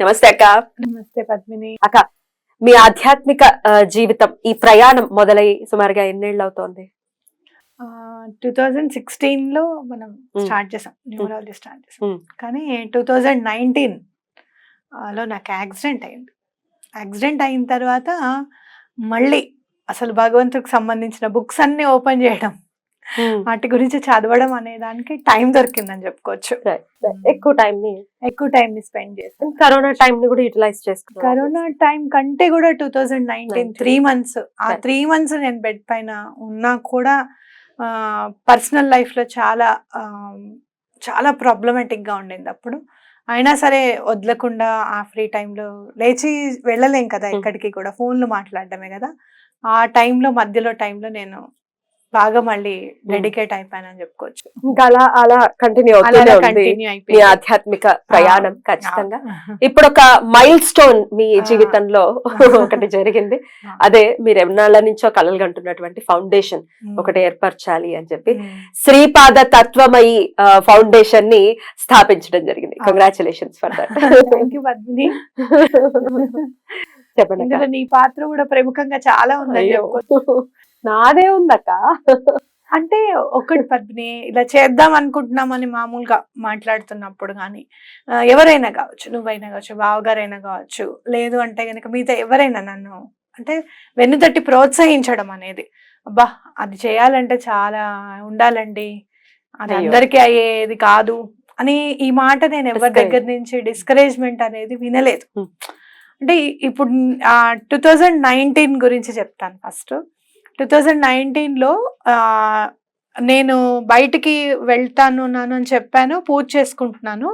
నమస్తే అక్క. నమస్తే పద్మిని. అక్క మీ ఆధ్యాత్మిక జీవితం ఈ ప్రయాణం మొదలై సుమారుగా ఎన్నేళ్ళు అవుతోంది టూ థౌజండ్ సిక్స్టీన్లో మనం. స్టార్ట్ చేసాం న్యూమరాలజీ స్టార్ట్ చేసాం. కానీ టూ థౌజండ్ నైన్టీన్లో నాకు యాక్సిడెంట్ అయింది యాక్సిడెంట్ అయిన తర్వాత మళ్ళీ అసలు భగవంతుడికి సంబంధించిన బుక్స్ అన్ని ఓపెన్ చేయడం వాటి గురించి చదవడం అనే దానికి టైం దొరికిందని చెప్పుకోవచ్చు right. ఎక్కువ టైం ని ఎక్కువ టైం ని స్పెండ్ చేస్తాం కరోనా టైం ని కూడా యూటిలైజ్ చేసుకున్నారు కరోనా టైం కంటే కూడా two thousand nineteen 19. Three months ఆ. త్రీ మంత్స్ నేను బెడ్ పైన ఉన్నా కూడా పర్సనల్ లైఫ్లో చాలా చాలా problematic గా ఉండింది అప్పుడు అయినా సరే వదలకుండా ఆ ఫ్రీ టైంలో లేచి వెళ్ళలేం కదా Hmm. ఎక్కడికి కూడా ఫోన్లు మాట్లాడడమే కదా ఆ టైంలో మధ్యలో టైంలో నేను బాగా మళ్ళీ డెడికేట్ అయిపోయానని చెప్పుకోవచ్చు. ఇంకా అలా అలా కంటిన్యూ అలా అవుతూనే ఉంది. కంటిన్యూ మీ ఆధ్యాత్మిక ప్రయాణం ఖచ్చితంగా. ఇప్పుడు ఒక మైల్ స్టోన్ మీ. జీవితంలో ఒకటి జరిగింది. అదే మీరు ఎన్నాళ్ళ నుంచో కలలు కంటున్నటువంటి ఫౌండేషన్ ఒకటి ఏర్పరచాలి అని చెప్పి. శ్రీపాద తత్వమయి ఫౌండేషన్ని స్థాపించడం జరిగింది. Congratulations for that thank you Padmini చెప్పండి. నీ పాత్ర కూడా ప్రముఖంగా చాలా ఉందని నాదే ఉందక్క అంటే ఒకటి పద్మిని ఇలా చేద్దాం అనుకుంటున్నామని మామూలుగా మాట్లాడుతున్నప్పుడు కానీ ఎవరైనా కావచ్చు నువ్వైనా కావచ్చు బావగారైనా కావచ్చు లేదు అంటే కనుక మిగతా ఎవరైనా నన్ను అంటే వెన్నుతట్టి ప్రోత్సహించడం అనేది అబ్బా అది చేయాలంటే చాలా ఉండాలండి అది. అందరికీ అయ్యేది కాదు అని ఈ మాట నేను ఎవరి. దగ్గర నుంచి డిస్కరేజ్మెంట్ అనేది వినలేదు. అంటే ఇప్పుడు టూ థౌజండ్ నైన్టీన్ గురించి చెప్తాను ఫస్ట్ టూ థౌజండ్ నైన్టీన్లో నేను బయటికి వెళ్తాను నాను అని చెప్పాను పూజ చేసుకుంటున్నాను.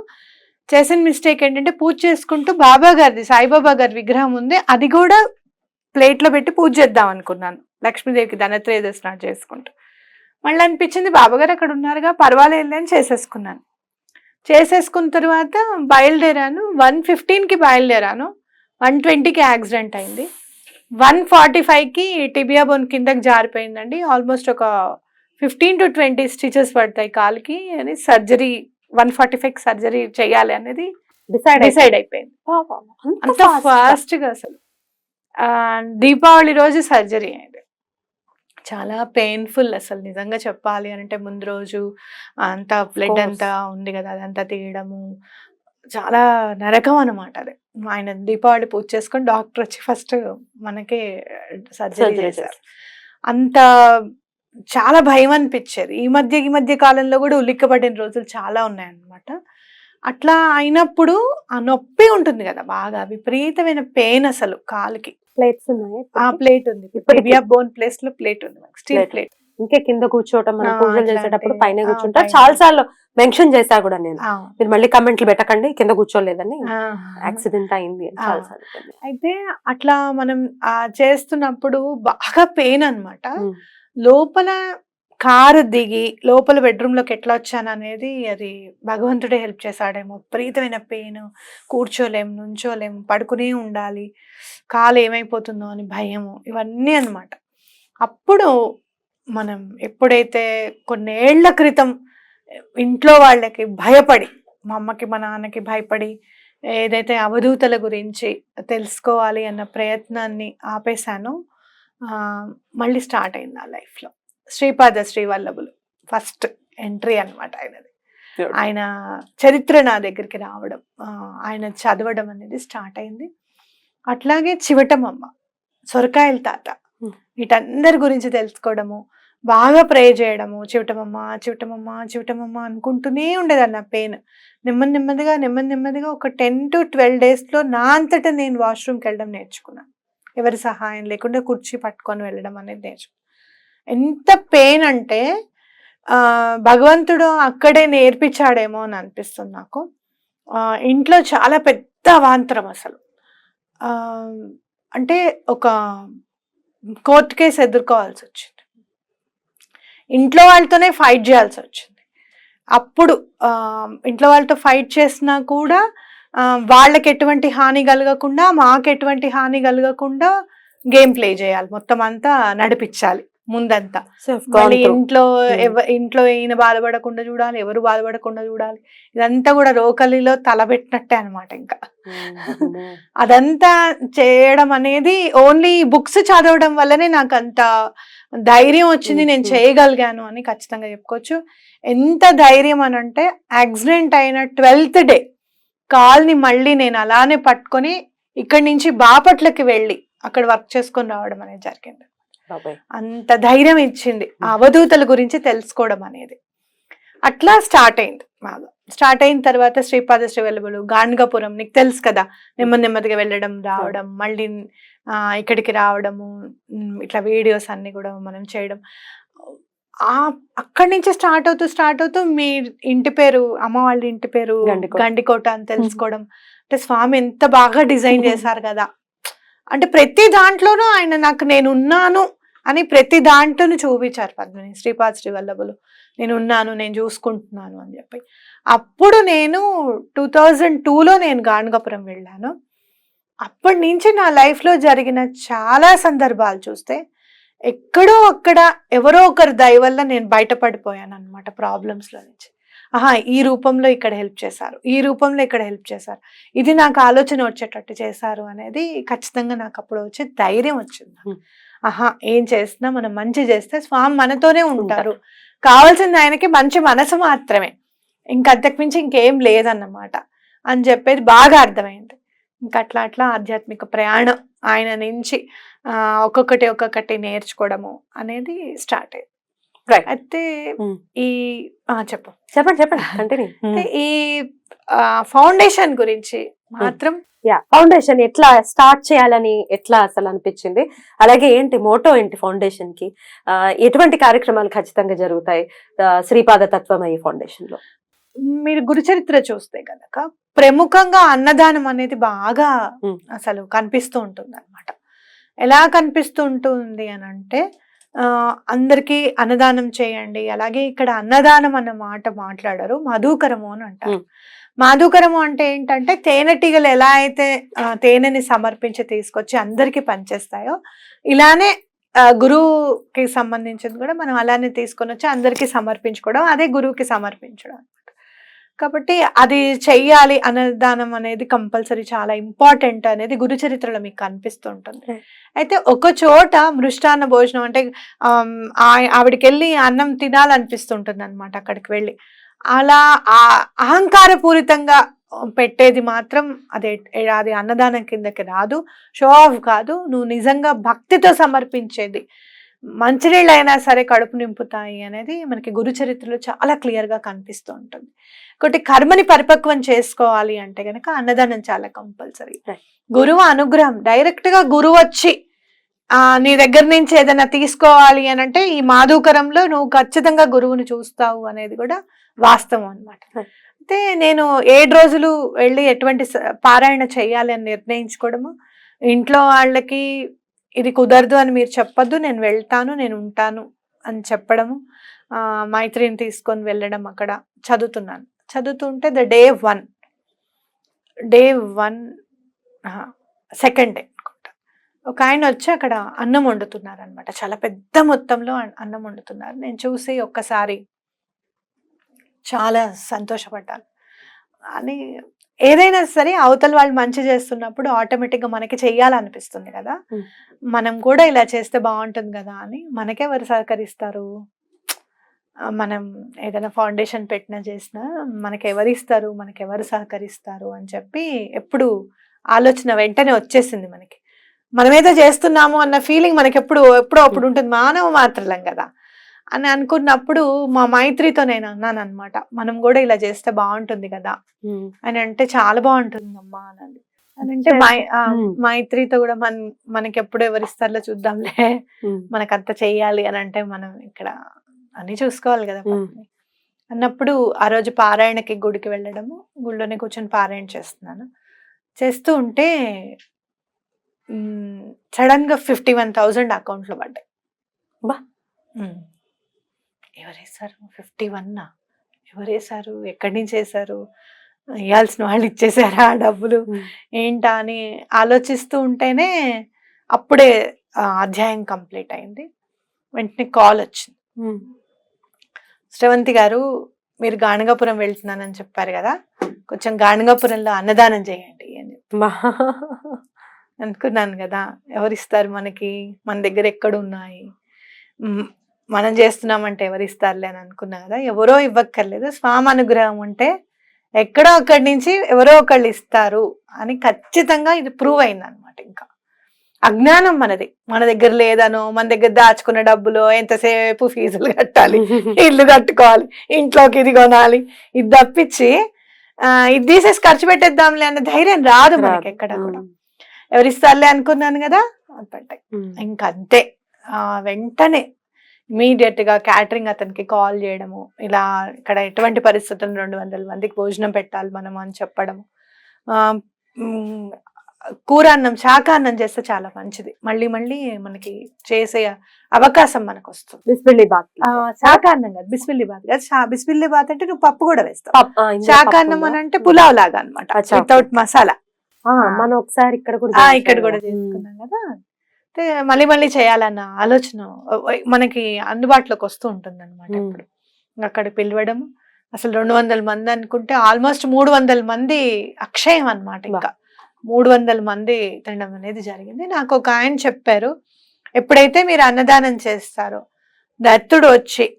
చేసిన మిస్టేక్ ఏంటంటే పూజ చేసుకుంటూ బాబా గారిది సాయిబాబా గారి విగ్రహం ఉంది అది కూడా ప్లేట్లో పెట్టి పూజ చేద్దాం అనుకున్నాను లక్ష్మీదేవికి ధనత్రయోదశి నాడు చేసుకుంటూ. మళ్ళీ అనిపించింది బాబాగారు అక్కడ ఉన్నారుగా పర్వాలేదు అని చేసేసుకున్నాను. చేసేసుకున్న తర్వాత బయలుదేరాను వన్ ఫిఫ్టీన్కి బయలుదేరాను వన్ ట్వంటీకి యాక్సిడెంట్ అయింది. వన్ ఫార్టీ ఫైవ్కి టిబియా బోన్ కిందకి జారిపోయిందండి. ఆల్మోస్ట్ ఒక ఫిఫ్టీన్ టు ట్వంటీ స్టిచెస్ పడతాయి కాలుకి అని surgery one forty five surgery చేయాలి అనేది డిసైడ్ డిసైడ్ అయిపోయింది. అంత ఫాస్ట్గా? అసలు. దీపావళి రోజు సర్జరీ అయింది చాలా పెయిన్ఫుల్ అసలు నిజంగా చెప్పాలి అంటే ముందు రోజు అంతా బ్లడ్. అంతా ఉంది కదా అదంతా తీయడము చాలా నరకం అనమాట అది. ఆయన దీపావళి పూజ చేసుకొని డాక్టర్ వచ్చి ఫస్ట్ మనకి సర్జరీ చేశారు. అంత చాలా భయం అనిపించేది. ఈ మధ్య ఈ మధ్య కాలంలో కూడా ఉలిక్కబడిన రోజులు చాలా ఉన్నాయన్నమాట. అట్లా అయినప్పుడు ఆ నొప్పి ఉంటుంది కదా బాగా విపరీతమైన పెయిన్ అసలు కాలుకి. ప్లేట్స్ ఉన్నాయి ఆ ప్లేట్ ఉంది. బోన్ ప్లేస్లో ప్లేట్ ఉంది స్టీల్. ప్లేట్ ఇంకే కింద కూర్చోవటం మనం పూజలు చేసేటప్పుడు పైన కూర్చుంటారు. చాలా సార్లు మెన్షన్ చేశా కూడా నేను. మీరు మళ్ళీ కమెంట్లు పెట్టకండి కింద కూర్చోలేదని యాక్సిడెంట్ అయింది. చాలా సార్లు అయితే అట్లా మనం ఆ చేస్తున్నప్పుడు బాగా పెయిన్ అన్నమాట. ఉమ్. లోపల కారు దిగి లోపల బెడ్రూమ్లోకి ఎట్లా వచ్చాను అనేది అది భగవంతుడే హెల్ప్ చేశాడేమో. విపరీతమైన పెయిన్ కూర్చోలేం నుంచోలేం పడుకునే ఉండాలి కాలు ఏమైపోతుందో అని భయము ఇవన్నీ అన్నమాట. అప్పుడు మనం ఎప్పుడైతే కొన్నేళ్ళ క్రితం ఇంట్లో వాళ్ళకి భయపడి మా అమ్మకి మా నాన్నకి భయపడి ఏదైతే అవధూతల గురించి తెలుసుకోవాలి అన్న ప్రయత్నాన్ని ఆపేశానో మళ్ళీ స్టార్ట్ అయింది ఆ లైఫ్లో శ్రీపాద శ్రీవల్లభులు ఫస్ట్ ఎంట్రీ అన్నమాట ఆయనది. ఆయన చరిత్ర నా దగ్గరికి రావడం ఆయన చదవడం అనేది స్టార్ట్ అయింది అట్లాగే చివటమమ్మ సొరకాయల తాత. వీటందరి గురించి తెలుసుకోవడము బాగా ప్రే చేయడము. చివటమమ్మ చివటమమ్మ చివటమమ్మ అనుకుంటూనే ఉండేది నా పెయిన్ నెమ్మది నెమ్మదిగా నెమ్మది నెమ్మదిగా ఒక టెన్ టు ట్వెల్వ్ డేస్లో నా అంతటా నేను వాష్రూమ్కి వెళ్ళడం నేర్చుకున్నాను ఎవరి సహాయం లేకుండా కుర్చీ పట్టుకొని వెళ్ళడం అనేది నేర్చుకున్నాను ఎంత పెయిన్ అంటే భగవంతుడు అక్కడే నేర్పించాడేమో అని అనిపిస్తుంది నాకు. ఇంట్లో చాలా పెద్ద అవాంతరం అసలు. అంటే ఒక కోర్టు కేసు ఎదుర్కోవాల్సి వచ్చింది. ఇంట్లో వాళ్ళతోనే ఫైట్ చేయాల్సి వచ్చింది. అప్పుడు ఇంట్లో వాళ్ళతో ఫైట్ చేసినా కూడా వాళ్ళకి ఎటువంటి హాని కలగకుండా మాకు ఎటువంటి హాని కలగకుండా గేమ్ ప్లే చేయాలి. మొత్తం అంతా నడిపించాలి ముందంతా. మళ్ళీ ఇంట్లో ఎవ ఇంట్లో ఈయన బాధపడకుండా చూడాలి ఎవరు బాధపడకుండా చూడాలి. ఇదంతా కూడా రోకలిలో తలబెట్టినట్టే అనమాట ఇంకా. అదంతా చేయడం అనేది ఓన్లీ బుక్స్ చదవడం వల్లనే నాకు అంత ధైర్యం వచ్చింది నేను. చేయగలిగాను అని ఖచ్చితంగా చెప్పుకోవచ్చు. ఎంత ధైర్యం అని అంటే యాక్సిడెంట్ అయిన ట్వెల్త్ డే కాల్ని మళ్ళీ నేను అలానే పట్టుకొని ఇక్కడి నుంచి బాపట్లకి వెళ్ళి అక్కడ వర్క్ చేసుకొని రావడం అనేది జరిగింది. అంత ధైర్యం ఇచ్చింది. అవధూతల గురించి తెలుసుకోవడం అనేది. అట్లా స్టార్ట్ అయింది బాగా స్టార్ట్ అయిన తర్వాత శ్రీపాద శ్రీవల్లభులు గాండ్గపురం నీకు తెలుసు కదా నెమ్మది నెమ్మదిగా వెళ్ళడం రావడం మళ్ళీ ఇక్కడికి రావడము ఇట్లా వీడియోస్ అన్ని కూడా మనం చేయడం. ఆ అక్కడి నుంచి స్టార్ట్ అవుతూ స్టార్ట్ అవుతూ మీ ఇంటి పేరు అమ్మ వాళ్ళ ఇంటి పేరు గండికోట. గండికోట అని తెలుసుకోవడం. అంటే స్వామి ఎంత బాగా డిజైన్ చేశారు కదా. అంటే ప్రతి దాంట్లోనూ ఆయన నాకు నేను ఉన్నాను అని ప్రతి దాంట్లోనూ చూపించారు పద్మిని శ్రీపాద్ శ్రీవల్లభులు నేను ఉన్నాను నేను చూసుకుంటున్నాను అని చెప్పి. అప్పుడు నేను టూ థౌజండ్ టూలో నేను గాణగపురం వెళ్ళాను. అప్పటి నుంచి నా లైఫ్లో జరిగిన చాలా సందర్భాలు చూస్తే ఎక్కడో అక్కడ ఎవరో ఒకరి దయ వల్ల నేను బయటపడిపోయాను అనమాట ప్రాబ్లమ్స్లో నుంచి. ఆహా ఈ రూపంలో ఇక్కడ హెల్ప్ చేశారు ఈ రూపంలో ఇక్కడ హెల్ప్ చేశారు ఇది నాకు ఆలోచన వచ్చేటట్టు చేశారు అనేది ఖచ్చితంగా నాకు అప్పుడు వచ్చే ధైర్యం వచ్చింది. ఆహా ఏం చేసినా మనం మంచి చేస్తే స్వామి మనతోనే ఉంటారు. కావాల్సింది ఆయనకి మంచి మనసు మాత్రమే. ఇంక అంతకుమించి ఇంకేం లేదన్నమాట అని చెప్పేది బాగా అర్థమైంది. ఇంకా అట్లా అట్లా ఆధ్యాత్మిక ప్రయాణం ఆయన నుంచి ఒక్కొక్కటి ఒక్కొక్కటి నేర్చుకోవడము అనేది స్టార్ట్ అయింది. Right. అయితే Hmm. ఈ చెప్పు. చెప్పండి చెప్పండి. అయితే ఈ ఫౌండేషన్ గురించి మాత్రం యా ఫౌండేషన్ ఎట్లా స్టార్ట్ చేయాలని ఎట్లా అసలు అనిపించింది? అలాగే ఏంటి మోటో ఏంటి ఫౌండేషన్కి ఎటువంటి కార్యక్రమాలు ఖచ్చితంగా జరుగుతాయి? శ్రీపాద తత్వమయ్యి ఫౌండేషన్లో మీరు గురుచరిత్ర చూస్తే కనుక ప్రముఖంగా అన్నదానం అనేది బాగా. అసలు కనిపిస్తూ ఉంటుంది అనమాట ఎలా కనిపిస్తూ ఉంటుంది అని అంటే అందరికీ అన్నదానం చేయండి అలాగే ఇక్కడ అన్నదానం అన్న మాట మాట్లాడరు మధుకరము అని అంటారు. మాధుకరము అంటే ఏంటంటే తేనెటీగలు ఎలా అయితే తేనెని సమర్పించి తీసుకొచ్చి అందరికీ పనిచేస్తాయో ఇలానే గురువుకి సంబంధించింది కూడా మనం అలానే తీసుకొని వచ్చి అందరికీ సమర్పించుకోవడం అదే గురువుకి సమర్పించడం కాబట్టి అది చెయ్యాలి అన్నదానం అనేది కంపల్సరీ చాలా ఇంపార్టెంట్ అనేది గురు చరిత్రలో మీకు కనిపిస్తుంటుంది. అయితే ఒక చోట మృష్టాన్న భోజనం అంటే ఆవిడకి వెళ్ళి అన్నం తినాలనిపిస్తుంటుంది అనమాట అక్కడికి వెళ్ళి. అలా ఆ అహంకారపూరితంగా పెట్టేది మాత్రం అదే అది అన్నదానం కిందకి రాదు. షో ఆఫ్ కాదు. నువ్వు నిజంగా భక్తితో సమర్పించేది. మంచినీళ్ళు అయినా సరే కడుపు నింపుతాయి అనేది మనకి గురు చరిత్రలో చాలా క్లియర్గా కనిపిస్తూ ఉంటుంది ఒకటి కర్మని పరిపక్వం చేసుకోవాలి అంటే గనక అన్నదానం చాలా కంపల్సరీ. గురువు అనుగ్రహం డైరెక్ట్గా గురువు వచ్చి ఆ నీ దగ్గర నుంచి ఏదైనా తీసుకోవాలి అని అంటే ఈ మాధుకరంలో నువ్వు ఖచ్చితంగా గురువుని చూస్తావు అనేది కూడా వాస్తవం Right. అయితే నేను ఏడు రోజులు వెళ్ళి ఎటువంటి పారాయణ చేయాలి అని నిర్ణయించుకోవడము ఇంట్లో వాళ్ళకి ఇది కుదరదు అని మీరు చెప్పొద్దు నేను వెళ్తాను నేను ఉంటాను అని చెప్పడము మైత్రిని తీసుకొని వెళ్ళడం అక్కడ చదువుతున్నాను. చదువుతుంటే the day one day one second day అనుకుంటా. ఒక ఆయన వచ్చి అక్కడ అన్నం వండుతున్నారు అనమాట చాలా పెద్ద మొత్తంలో అన్నం వండుతున్నారు. నేను చూసి ఒక్కసారి చాలా సంతోషపడ్డాను. అని ఏదైనా సరే అవతల వాళ్ళు మంచి చేస్తున్నప్పుడు ఆటోమేటిక్గా మనకి చెయ్యాలనిపిస్తుంది కదా. మనం కూడా ఇలా చేస్తే బాగుంటుంది కదా అని మనకెవరు సహకరిస్తారు? మనం ఏదైనా ఫౌండేషన్ పెట్టినా చేసినా మనకి ఎవరు ఇస్తారు? మనకి ఎవరు సహకరిస్తారు? అని చెప్పి ఎప్పుడు ఆలోచన వెంటనే వచ్చేసింది మనకి. మనం ఏదో చేస్తున్నాము అన్న ఫీలింగ్ మనకి ఎప్పుడు ఎప్పుడో అప్పుడు ఉంటుంది. మానవ మాత్రలం కదా. అని అనుకున్నప్పుడు మా మైత్రితో నేను అన్నాను అనమాట మనం కూడా ఇలా చేస్తే బాగుంటుంది కదా అని అంటే చాలా బాగుంటుంది అమ్మా అని అంది. అని అంటే. మైత్రితో కూడా మన మనకి ఎప్పుడు ఎవరిస్తారో చూద్దాంలే మనకంత చెయ్యాలి అని అంటే మనం ఇక్కడ అన్ని చూసుకోవాలి కదా. అన్నప్పుడు ఆ రోజు పారాయణకి గుడికి వెళ్ళడము గుడిలోనే కూర్చొని పారాయణ చేస్తున్నాను చేస్తూ ఉంటే సడన్గా ఫిఫ్టీ వన్ థౌజండ్ అకౌంట్లో పడ్డాయి బా. ఎవరేసారు ఫిఫ్టీ వన్ ఎవరేసారు ఎక్కడి నుంచి వేసారు ఇవ్వాల్సిన వాళ్ళు ఇచ్చేసారా ఆ డబ్బులు? ఏంటా అని ఆలోచిస్తూ ఉంటేనే అప్పుడే అధ్యాయం కంప్లీట్ అయింది. వెంటనే కాల్ వచ్చింది. శ్రవంతి గారు మీరు గాణగాపురం వెళ్తున్నానని చెప్పారు కదా? కొంచెం గాణగాపురంలో అన్నదానం చేయండి అని అనుకున్నాను కదా? ఎవరిస్తారు మనకి? మన దగ్గర ఎక్కడ ఉన్నాయి మనం చేస్తున్నామంటే ఎవరిస్తారులే అని అనుకున్నా కదా ఎవరో ఇవ్వక్కర్లేదు. స్వామి అనుగ్రహం ఉంటే ఎక్కడో అక్కడి నుంచి ఎవరో ఒకళ్ళు ఇస్తారు అని ఖచ్చితంగా ఇది ప్రూవ్ అయింది అనమాట ఇంకా. అజ్ఞానం మనది. మన దగ్గర లేదనో మన దగ్గర దాచుకున్న డబ్బులో ఎంతసేపు ఫీజులు కట్టాలి ఇల్లు కట్టుకోవాలి ఇంట్లోకి ఇది కొనాలి. ఇది తప్పించి ఆ, ఇది తీసేసి ఖర్చు పెట్టేద్దాంలే అన్న ధైర్యం రాదు మనకి ఎక్కడ కూడా. ఎవరిస్తారులే అనుకున్నాను కదా అంతే ఆ, వెంటనే గా క్యాటరింగ్ అతనికి కాల్ చేయడము ఇలా ఇక్కడ ఎటువంటి పరిస్థితుల్లో రెండు వందల మందికి భోజనం పెట్టాలి మనం అని చెప్పడము. కూర అన్నం శాకాన్నం చేస్తే చాలా మంచిది. మళ్ళీ మళ్ళీ మనకి చేసే అవకాశం మనకు వస్తుంది బిస్బిల్లి బాత్ ఆ, శాకాన్నం కాదు బిస్మిల్లి బాత్ కాదు బిస్మిల్లి బాత్ అంటే నువ్వు పప్పు కూడా వేస్తావు. పప్పు అని? అంటే పులావ్ లాగా అనమాట. వితౌట్ మసాలా. మనం ఒకసారి ఇక్కడ కూడా ఇక్కడ కూడా. చేసుకున్నాం కదా. మళ్ళీ మళ్ళీ చేయాలన్న ఆలోచన మనకి అందుబాటులోకి వస్తూ ఉంటుంది అనమాట. ఇప్పుడు. అక్కడ పిలవడం అసలు రెండు వందల మంది అనుకుంటే ఆల్మోస్ట్ మూడు వందల మంది అక్షయం అన్నమాట ఇంకా. మూడు వందల మంది తినడం అనేది జరిగింది. నాకు ఒక ఆయన చెప్పారు ఎప్పుడైతే మీరు అన్నదానం చేస్తారో దత్తుడు వచ్చి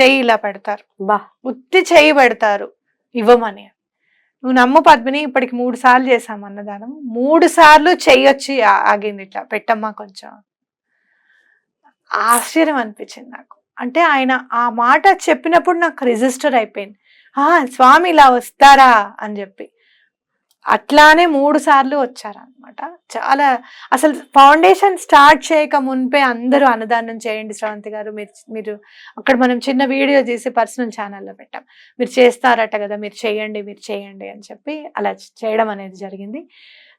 చెయ్యి ఇలా పెడతారు. బా. ఉత్తి చేయి పెడతారు ఇవ్వమని. నువ్వు నమ్ము పద్మిని ఇప్పటికి మూడు సార్లు చేసాం అన్నదానం. మూడు సార్లు చెయ్యొచ్చి ఆగింది ఇట్లా పెట్టమ్మా కొంచెం. ఆశ్చర్యం అనిపించింది నాకు. అంటే ఆయన ఆ మాట చెప్పినప్పుడు నాకు రిజిస్టర్ అయిపోయింది. స్వామి ఇలా వస్తారా? అని చెప్పి. అట్లానే మూడు సార్లు వచ్చారనమాట చాలా అసలు ఫౌండేషన్ స్టార్ట్ చేయక మున్పే అందరూ అన్నదానం చేయండి శ్రవంతి గారు. మీరు మీరు అక్కడ మనం చిన్న వీడియో చేసి పర్సనల్ ఛానల్లో పెట్టాం. మీరు చేస్తారట కదా మీరు చేయండి మీరు చేయండి అని చెప్పి అలా చేయడం అనేది జరిగింది.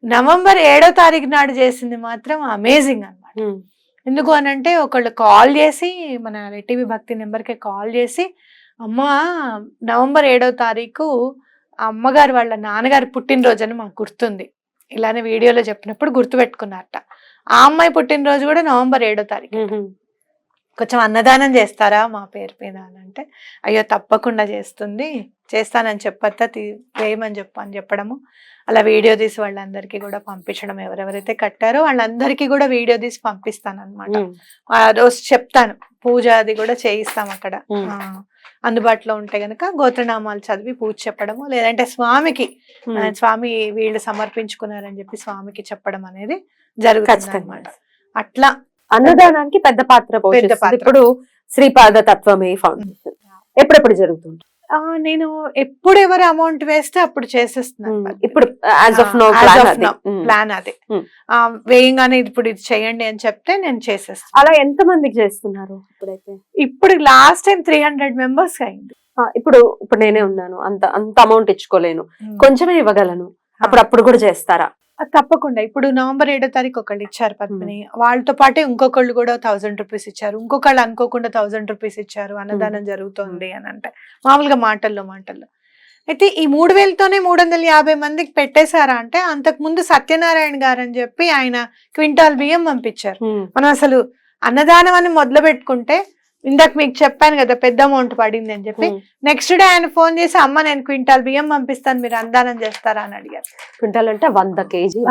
నవంబర్ ఏడో తారీఖు నాడు చేసింది మాత్రం అమేజింగ్ అన్నమాట. ఉమ్. ఎందుకు అని అంటే ఒకళ్ళు కాల్ చేసి మన టీవీ భక్తి నెంబర్కి కాల్ చేసి అమ్మ నవంబర్ ఏడో తారీఖు అమ్మగారు వాళ్ళ నాన్నగారి పుట్టినరోజు అని మాకు గుర్తుంది. ఇలానే వీడియోలో చెప్పినప్పుడు గుర్తుపెట్టుకున్నారట. ఆ అమ్మాయి పుట్టినరోజు కూడా నవంబర్ ఏడో తారీఖు. కొంచెం అన్నదానం చేస్తారా మా పేరు మీద అని అంటే అయ్యో తప్పకుండా చేస్తుంది. చేస్తానని చెప్పత్తా తీ- వేయమని చెప్పు అని చెప్పడము. అలా వీడియో తీసి వాళ్ళందరికీ కూడా పంపించడం ఎవరెవరైతే కట్టారో వాళ్ళందరికీ కూడా వీడియో తీసి పంపిస్తాను అనమాట. ఆ రోజు చెప్తాను. పూజ అది కూడా చేయిస్తాం అక్కడ. అందుబాటులో ఉంటే గనక గోత్రనామాలు చదివి పూజ చెప్పడము లేదంటే స్వామికి స్వామి వీళ్ళు సమర్పించుకున్నారని చెప్పి స్వామికి చెప్పడం అనేది జరుగుతుంది అనమాట అట్లా అన్నదానానికి పెద్ద పాత్ర పోషిస్తుంది. పాత్ర. ఇప్పుడు శ్రీపాద తత్వమే ఫౌండేషన్. ఎప్పుడెప్పుడు జరుగుతుంది నేను ఎప్పుడు ఎవరు అమౌంట్ వేస్తే అప్పుడు చేసేస్తున్నాను. ఇప్పుడు ప్లాన్ of అది. వేయంగానే ఇప్పుడు ఇది చేయండి అని చెప్తే నేను చేసేస్తాను అలా ఎంత మందికి చేస్తున్నారు ఇప్పుడైతే? ఇప్పుడు last time three hundred members అయింది. ఇప్పుడు ఇప్పుడు నేనే ఉన్నాను. అంత అంత అమౌంట్ ఇచ్చుకోలేను. కొంచెమే ఇవ్వగలను. అప్పుడు అప్పుడు కూడా చేస్తారా? తప్పకుండా. ఇప్పుడు నవంబర్ ఏడో తారీఖు ఒకళ్ళు ఇచ్చారు పద్మిని. వాళ్ళతో పాటే ఇంకొకళ్ళు కూడా థౌసండ్ రూపీస్ ఇచ్చారు. ఇంకొకళ్ళు అనుకోకుండా థౌసండ్ రూపీస్ ఇచ్చారు. అన్నదానం జరుగుతోంది అని అంటే మామూలుగా మాటల్లో మాటల్లో. అయితే ఈ మూడు వేలతోనే మూడు వందల యాభై మందికి పెట్టేశారా అంటే అంతకు ముందు సత్యనారాయణ గారు అని చెప్పి ఆయన క్వింటాల్ బియ్యం పంపించారు. మనం అసలు అన్నదానం అని మొదలు పెట్టుకుంటే ఇందాక మీకు చెప్పాను కదా పెద్ద అమౌంట్ పడింది అని చెప్పి. నెక్స్ట్ డే ఆయన ఫోన్ చేసి అమ్మ నేను క్వింటాల్ బియ్యం పంపిస్తాను మీరు అన్నదానం చేస్తారా? అని అడిగారు. క్వింటాల్ అంటే వంద కేజీ.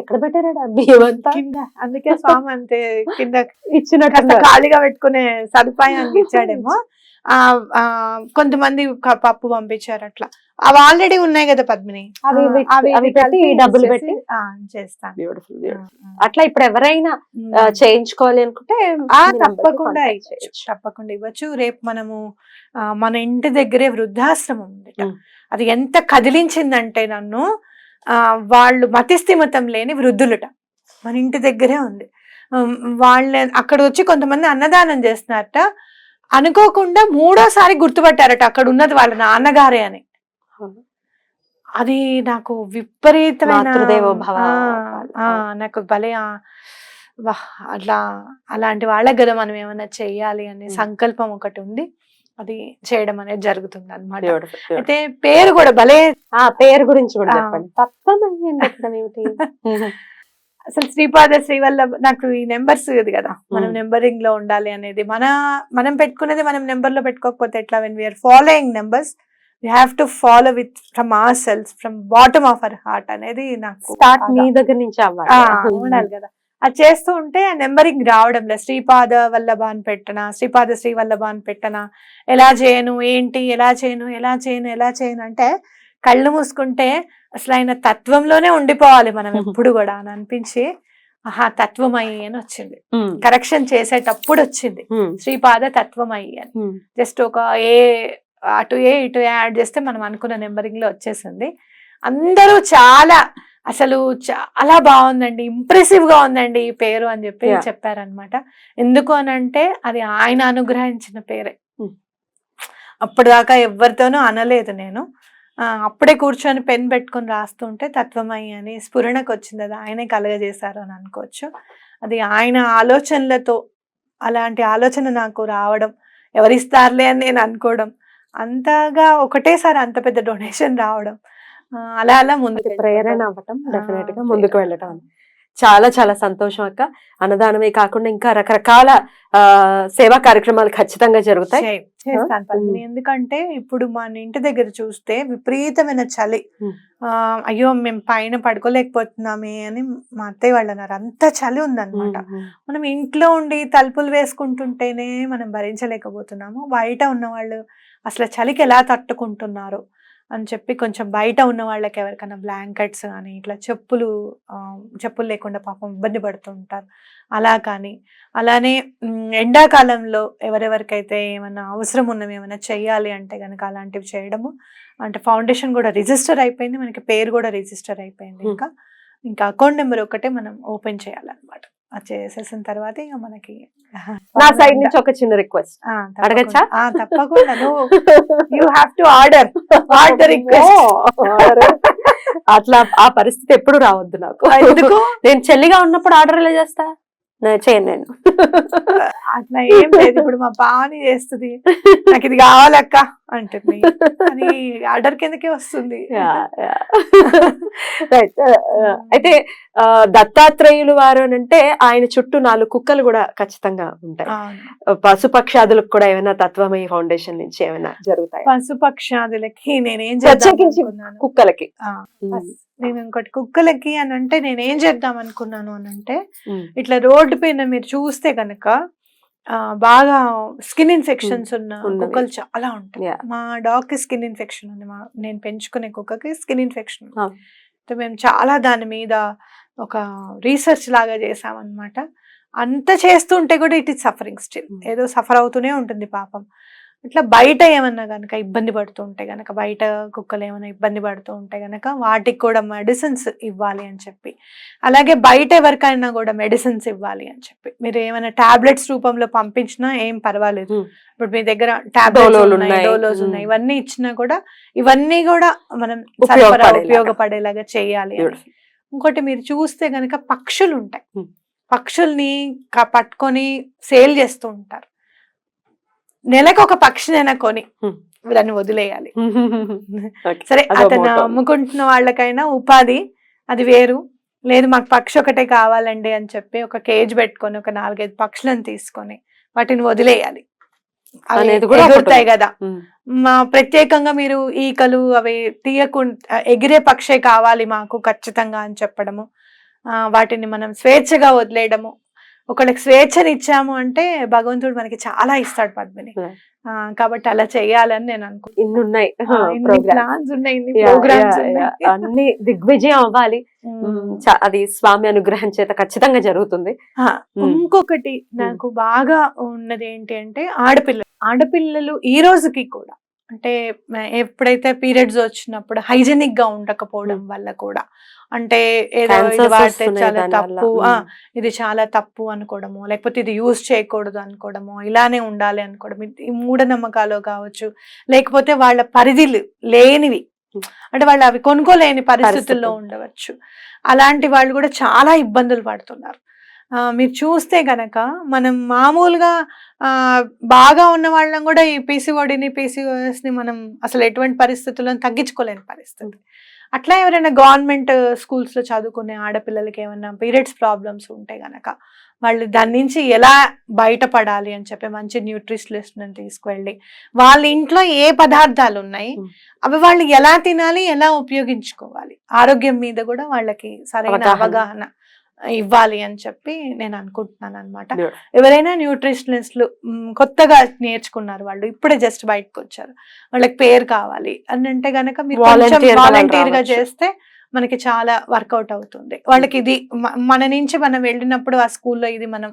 ఎక్కడ పెట్టారా ఆ బియ్యం అంతా? కింద అందుకే స్వామి అంతే కింద ఇచ్చినట్టు ఖాళీగా పెట్టుకునే సదుపాయాన్ని ఇచ్చాడేమో. కొంతమంది పప్పు పంపించారు అట్లా. అవి ఆల్రెడీ ఉన్నాయి కదా పద్మిని అవి పెట్టి- డబ్బులు పెట్టి? చేస్తాను బ్యూటిఫుల్. అట్లా ఇప్పుడు ఎవరైనా చేయించుకోవాలి అనుకుంటే తప్పకుండా. తప్పకుండా ఇవ్వచ్చు రేపు మనము మన ఇంటి దగ్గరే వృద్ధాశ్రమం ఉంది. అది ఎంత కదిలించిందంటే నన్ను ఆ, వాళ్ళు మతిస్థిమతం లేని వృద్ధులుట మన ఇంటి దగ్గరే ఉంది వాళ్ళ అక్కడ వచ్చి కొంతమంది అన్నదానం చేస్తున్నారట అనుకోకుండా మూడోసారి గుర్తుపట్టారట అక్కడ ఉన్నది వాళ్ళ నాన్నగారే అని. అది నాకు విపరీతమైన నాకు భలే అట్లా అలాంటి వాళ్ళకి కదా మనం ఏమైనా చెయ్యాలి అనే. సంకల్పం ఒకటి ఉంది. అది చేయడం అనేది జరుగుతుంది అనమాట. అయితే పేరు కూడా భలే ఆ పేరు గురించి కూడా. చెప్పండి. అసలు శ్రీపాద శ్రీవల్లభ నాకు ఈ నెంబర్స్ ఇది కదా. మనం. నెంబరింగ్లో ఉండాలి అనేది. మన మనం పెట్టుకునేది మనం నెంబర్లో పెట్టుకోకపోతే ఎట్లా? When we're following numbers we have to follow with from our cells from bottom of our heart అనేది నాకు స్టార్ట్ మీ దగ్గర నుంచి అవ్వాలి. ఉండాలి కదా. అది చేస్తూ ఉంటే ఆ నెంబరింగ్ రావడం లేదు. శ్రీపాద వల్లభ అని పెట్టనా శ్రీపాద శ్రీ వల్లభ అని పెట్టనా ఎలా చేయను ఏంటి ఎలా చేయను ఎలా చేయను ఎలా చేయను అంటే కళ్ళు మూసుకుంటే అసలు ఆయన తత్వంలోనే ఉండిపోవాలి మనం. ఎప్పుడు కూడా అని అనిపించి ఆహా తత్వమయ్యి అని వచ్చింది. కరెక్షన్ చేసేటప్పుడు వచ్చింది. శ్రీపాద తత్వమయ్యి అని. జస్ట్ ఒక ఏ అటు ఏ ఇటు ఏ యాడ్ చేస్తే మనం అనుకున్న నెంబరింగ్లో వచ్చేసింది. అందరూ చాలా అసలు చాలా బాగుందండి ఇంప్రెసివ్గా ఉందండి ఈ పేరు అని చెప్పి. చెప్పారనమాట ఎందుకు అని అంటే అది ఆయన అనుగ్రహించిన పేరే. Hmm. అప్పటిదాకా ఎవరితోనూ అనలేదు నేను. అప్పుడే కూర్చొని పెన్ పెట్టుకొని రాస్తుంటే తత్వమయ్యి అని స్ఫురణకు వచ్చింది. అది ఆయనే కలగజేశారు అని అనుకోవచ్చు. అది ఆయన ఆలోచనలతో అలాంటి ఆలోచన నాకు రావడం ఎవరిస్తారులే అని నేను అనుకోవడం అంతగా ఒకటేసారి అంత పెద్ద డొనేషన్ రావడం అలా అలా ముందుకు ప్రేరణ. అవ్వటం డెఫినెట్గా. ముందుకు వెళ్ళటం. చాలా చాలా సంతోషం అక్క అన్నదానమే కాకుండా ఇంకా రకరకాల ఆ సేవా కార్యక్రమాలు ఖచ్చితంగా జరుగుతాయి ఎందుకంటే ఇప్పుడు మన ఇంటి దగ్గర చూస్తే విపరీతమైన చలి. ఆ, అయ్యో మేము పైన పడుకోలేకపోతున్నామే అని మా అత్తయ్య వాళ్ళు అన్నారు అంత చలి ఉందన్నమాట ఉమ్. మనం ఇంట్లో ఉండి తలుపులు వేసుకుంటుంటేనే మనం భరించలేకపోతున్నాము బయట ఉన్న వాళ్ళు అసలు చలికి ఎలా తట్టుకుంటున్నారు? అని చెప్పి కొంచెం బయట ఉన్న వాళ్ళకి ఎవరికైనా బ్లాంకెట్స్ కానీ ఇట్లా చెప్పులు చెప్పులు లేకుండా పాపం ఇబ్బంది పడుతూ ఉంటారు. అలా కానీ అలానే ఎండాకాలంలో ఎవరెవరికైతే ఏమైనా అవసరం ఉన్నవి ఏమైనా చెయ్యాలి అంటే కనుక అలాంటివి చేయడము. అంటే ఫౌండేషన్ కూడా రిజిస్టర్ అయిపోయింది మనకి పేరు కూడా రిజిస్టర్ అయిపోయింది. ఇంకా. ఇంకా అకౌంట్ నెంబర్ ఒకటే మనం ఓపెన్ చేయాలన్నమాట. చేసేసిన తర్వాత ఇక మనకి నా సైడ్ నుంచి ఒక చిన్న రిక్వెస్ట్ అడగచ్చా? తప్పకుండా. You have to order request అట్లా ఆ పరిస్థితి ఎప్పుడు రావద్దు నాకు. ఎందుకు? నేను చెల్లిగా ఉన్నప్పుడు ఆర్డర్ ఎలా చేస్తా? చేయను నేను. అట్లా ఏం లేదు ఇప్పుడు మా పాని చేస్తుంది. నాకు ఇది కావాలక్క అంటుంది. ఆర్డర్ కిందకే వస్తుంది. రైట్ అయితే ఆ, దత్తాత్రేయులు వారు అని అంటే ఆయన చుట్టూ నాలుగు కుక్కలు కూడా ఖచ్చితంగా ఉంటాయి. పశుపక్షాదులకు కూడా ఏమైనా తత్వమయ ఫౌండేషన్ నుంచి ఏమైనా జరుగుతాయి? పశుపక్షాదులకి నేనేం ప్రత్యేకించి కుక్కలకి. నేను ఇంకోటి కుక్కలకి అని అంటే నేను ఏం చేద్దాం అనుకున్నాను అని అంటే ఇట్లా రోడ్డు పైన మీరు చూస్తే కనుక బాగా స్కిన్ ఇన్ఫెక్షన్స్ ఉన్న. కుక్కలు చాలా ఉంటాయి. మా డాగ్కి స్కిన్ ఇన్ఫెక్షన్ ఉంది మా నేను పెంచుకునే కుక్కకి స్కిన్ ఇన్ఫెక్షన్ Ah. మేము చాలా దాని మీద ఒక రీసెర్చ్ లాగా చేసామన్నమాట అంత చేస్తుంటే కూడా ఇట్ ఇస్ సఫరింగ్ స్టిల్. ఏదో సఫర్ అవుతూనే ఉంటుంది పాపం ఇట్లా బయట ఏమన్నా గనక ఇబ్బంది పడుతూ ఉంటే గనక బయట కుక్కలు ఏమైనా ఇబ్బంది పడుతూ ఉంటే గనక వాటికి కూడా మెడిసిన్స్ ఇవ్వాలి అని చెప్పి అలాగే బయట ఎవరికైనా కూడా మెడిసిన్స్ ఇవ్వాలి అని చెప్పి మీరు ఏమైనా టాబ్లెట్స్ రూపంలో పంపించినా ఏం పర్వాలేదు. ఇప్పుడు మీ దగ్గర టాబ్లెట్స్ ఉన్నాయి ఇవన్నీ ఇచ్చినా కూడా ఇవన్నీ కూడా మనం సరఫరా ఉపయోగపడేలాగా. చేయాలి. ఇంకోటి మీరు చూస్తే గనక పక్షులు ఉంటాయి. పక్షుల్ని పట్టుకొని సేల్ చేస్తూ ఉంటారు నెలకు ఒక పక్షినైనా కొని. దాన్ని వదిలేయాలి. సరే అతను. అమ్ముకుంటున్న వాళ్ళకైనా ఉపాధి అది వేరు లేదు మాకు పక్షి ఒకటే కావాలండి అని చెప్పి ఒక కేజ్ పెట్టుకొని ఒక నాలుగైదు పక్షులను తీసుకొని వాటిని వదిలేయాలి అవి అనేది కూడా ఒకటి ఎగురుతాయి. కదా మా ప్రత్యేకంగా మీరు ఈకలు అవి తీయకుండా ఎగిరే పక్షే కావాలి మాకు ఖచ్చితంగా అని చెప్పడము వాటిని మనం స్వేచ్ఛగా వదిలేయడము ఒకళ్ళకి స్వేచ్ఛని ఇచ్చాము అంటే భగవంతుడు మనకి చాలా ఇస్తాడు పద్మిని. కాబట్టి అలా చేయాలని నేను అనుకుంటున్నాను ఇన్ని ఉన్నాయి ఆ, ఇన్ని ప్రోగ్రామ్ ప్లాన్స్ ఉన్నాయి ఇన్ని ప్రోగ్రామ్స్ ఉన్నాయి. అన్ని దిగ్విజయం అవ్వాలి. అది స్వామి అనుగ్రహం చేత ఖచ్చితంగా జరుగుతుంది. ఇంకొకటి నాకు బాగా ఉన్నది ఏంటి అంటే ఆడపిల్లలు ఆడపిల్లలు ఈ రోజుకి కూడా అంటే ఎప్పుడైతే పీరియడ్స్ వచ్చినప్పుడు హైజెనిక్గా ఉండకపోవడం వల్ల కూడా అంటే ఏదో ఇది వాడితే చాలా. తప్పు. ఇది చాలా తప్పు అనుకోవడము లేకపోతే ఇది యూజ్ చేయకూడదు అనుకోవడము ఇలానే ఉండాలి అనుకోవడం ఈ మూఢనమ్మకాలు కావచ్చు లేకపోతే వాళ్ళ పరిధిలు లేనివి అంటే వాళ్ళు అవి కొనుక్కోలేని పరిస్థితుల్లో పరిస్థితులు. ఉండవచ్చు అలాంటి వాళ్ళు కూడా చాలా ఇబ్బందులు పడుతున్నారు మీరు చూస్తే గనక మనం మామూలుగా ఆ, బాగా ఉన్న వాళ్ళం కూడా ఈ పీసీఓడిని పీసీఓఎస్ని మనం అసలు ఎటువంటి పరిస్థితుల్లో తగ్గించుకోలేని పరిస్థితి అట్లా ఎవరైనా గవర్నమెంట్ స్కూల్స్లో చదువుకునే ఆడపిల్లలకి ఏమైనా పీరియడ్స్ ప్రాబ్లమ్స్ ఉంటే గనక వాళ్ళు దాని నుంచి ఎలా బయటపడాలి అని చెప్పి మంచి న్యూట్రిషనిస్ట్ తీసుకువెళ్ళి వాళ్ళ ఇంట్లో ఏ పదార్థాలు ఉన్నాయి. అవి వాళ్ళు ఎలా తినాలి ఎలా ఉపయోగించుకోవాలి ఆరోగ్యం మీద కూడా వాళ్ళకి సరైన అవగాహన. ఇవ్వాలి అని చెప్పి నేను అనుకుంటున్నాను అనమాట. ఎవరైనా న్యూట్రిషనిస్ట్లు కొత్తగా నేర్చుకున్నారు వాళ్ళు ఇప్పుడే జస్ట్ బయటకు వచ్చారు వాళ్ళకి పేరు కావాలి అని అంటే గనక మీరు వాలంటీర్గా. చేస్తే మనకి చాలా వర్కౌట్ అవుతుంది వాళ్ళకి ఇది మన నుంచి మనం వెళ్ళినప్పుడు ఆ స్కూల్లో ఇది మనం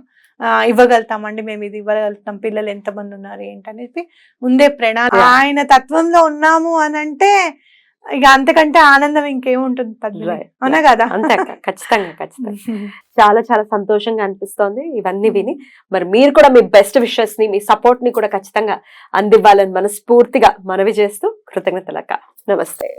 ఇవ్వగలుగుతామండి మేము ఇది ఇవ్వగలుగుతాం పిల్లలు ఎంతమంది ఉన్నారు ఏంటనేది ముందే ప్రణాళిక. ఆయన తత్వంలో ఉన్నాము అని అంటే ఇక అంతకంటే ఆనందం ఇంకేముంటుంది. అవునా కదా? అంతే ఖచ్చితంగా ఖచ్చితంగా. చాలా చాలా సంతోషంగా అనిపిస్తోంది ఇవన్నీ విని. మరి మీరు కూడా మీ బెస్ట్ విషెస్ని మీ సపోర్ట్ని కూడా ఖచ్చితంగా అందివ్వాలని మనస్ఫూర్తిగా మనవి చేస్తూ కృతజ్ఞతలక్క. నమస్తే.